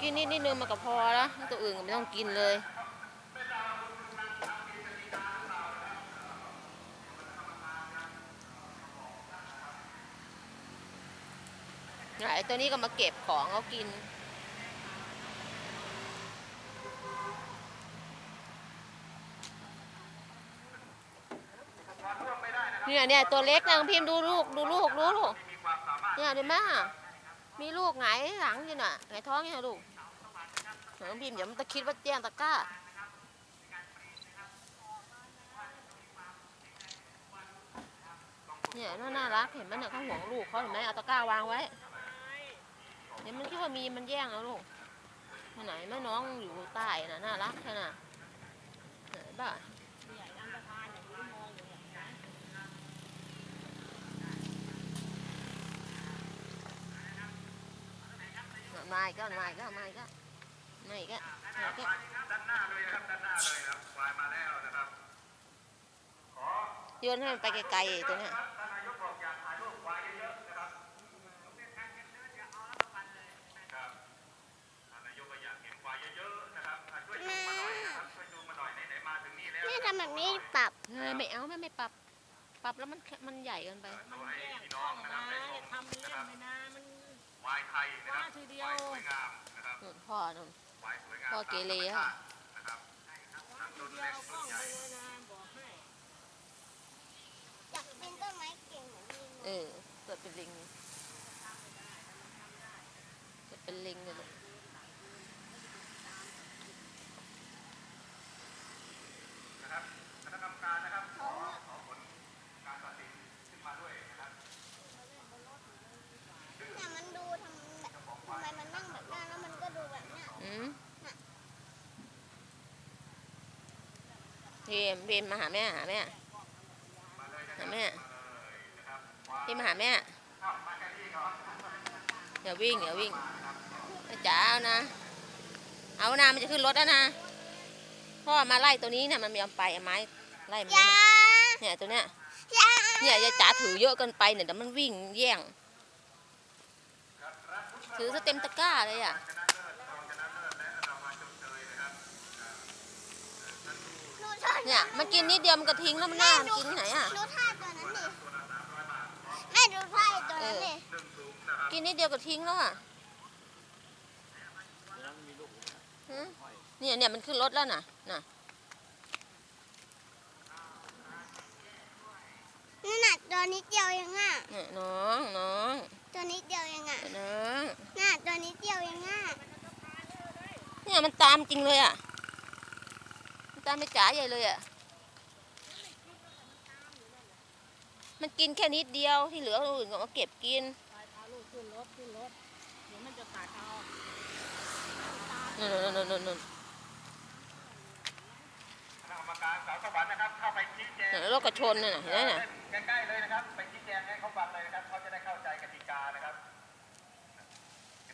กินนิดนิดนึงมันก็พอแล้วตัวอื่นก็ไม่ต้องกินเลยไอตัวนี้ก็มาเก็บของเขากิน เนี่ยเนี่ยตัวเล็กนางพิมพ์ดูลูกดูลูกดูลูกเนี่ยดี๋ยวแมีลูกไงายหลังอยู่น่ะไงายท้องเนี่ยลูกนางพิมพ์เดี๋ยวมันจะคิดว่าแจ้งตะกร้า เนี่ยน่าน่ารักเห็นไหมเนี่ยเขาห่วงลูกเขาเห็นไหมเอาตะกร้าวางไว้เดี๋ยวมันคิดว่ามีมันแย่งเอาลูกไหนแม่น้องอยู่ใต้น่ะน่ารักแค่น่ะเห็นป่ะ มาอีกแล้วมาอีกแล้วมาอีกแล้วมาอีกแล้วมาอีกแล้วด้านหน้าเลยนะครับด้านหน้าเลยนะครับควายมาแล้วนะครับโยนให้มันไปไกลๆไอ้ตัวเนี้ยท่านนายกบอกอยากถ่ายรูปควายเยอะๆนะครับครับท่านนายกก็อยากเห็นควายเยอะๆนะครับอะช่วยจูงมาหน่อยนะครับช่วยจูงมาหน่อยไหนๆมาถึงนี่แล้วแม่ทำแบบนี้ปรับเฮ้ยไม่เอาไม่ไม่ปรับ ปรับแล้วมันแค่มันใหญ่เกินไปโชว์ให้พี่น้องนะครับได้ชมทำเล่นไม่นะมันค วายไทยนะครับว่าทีเดียวควายสวยงามนะครับนู่นพ่อนู่นควายสวยงามพ่อเกเรอะ นะครับทั้งรุ่น เดีย เล็ก วกล้ รุ่ อน ง ใหญ่ ไปเลยนะบอกให้ อยากเป็นต้นไม้เก่งเหมือนลิง เออเกิดเป็นลิงจะเป็นลิงเลยลูก นะครับคณะกรรมการนะครับขอขอผลการตัดสินขึ้นมาด้วยนะครับ เนี่ยมันดูทำแบบทำไมมันนั่งแบบนั้นแล้วมันก็ดูแบบเนี้ย อืมเพีมพีมมาหาแม่หาแม่หาแม่พีมมาหาแม่อย่าวิ่งอย่าวิ่งแม่จ๋าเอานะ เอานะมันจะขึ้นรถแล้วนะพ่อมาไล่ตัวนี้เนี่ยมันไม่ยอมไปเอาไม้ไล่มันยาเนี่ยตัวเนี้ยยาเนี่ยยายจ๋าถือเยอะเกินไปเนี่ยเดี๋ยวมันวิ่งแย่งถือซะเต็มตะกร้าเลยอะ หนูชอบ เนี่ยมันกินนิดเดียวมันก็ทิ้งแล้วมันน่ามันกินที่ไหนอะดูท่าตัวนั้นดิแม่ดูท่าไอ้ตัวนั้นดิกินนิดเดียวก็ทิ้งแล้วอะหืมเนี่ยเนี่ยมันขึ้นรถแล้วน่ะน่ะนั่นน่ะตัวนิดเดียวเองอะเนี่ยน้องน้องตัวนิดเดียวเองอะน้องน่ะตัวนิดเดียวเองอะเนี่ยมันตามจริงเลยอะมัน ตามไปจ๋าใหญ่เลยอะ มันกินแค่นิดเดียวที่เหลือคนอื่นก็มาเก็บกินพาลูกขึ้นรถขึ้นรถเดี๋ยวมันจะกัดเอานู่นนู่นนู่นนู่นคณะกรรมการสาวสวรรค์นะครับเข้าไปชี้แจงเนี่ยรถกระชนนี่นะเห็นไหมน่ะใกล้ๆเลยนะครับ ไปชี้แจงให้เขาฟังเลยนะครับเขาจะได้เข้าใจ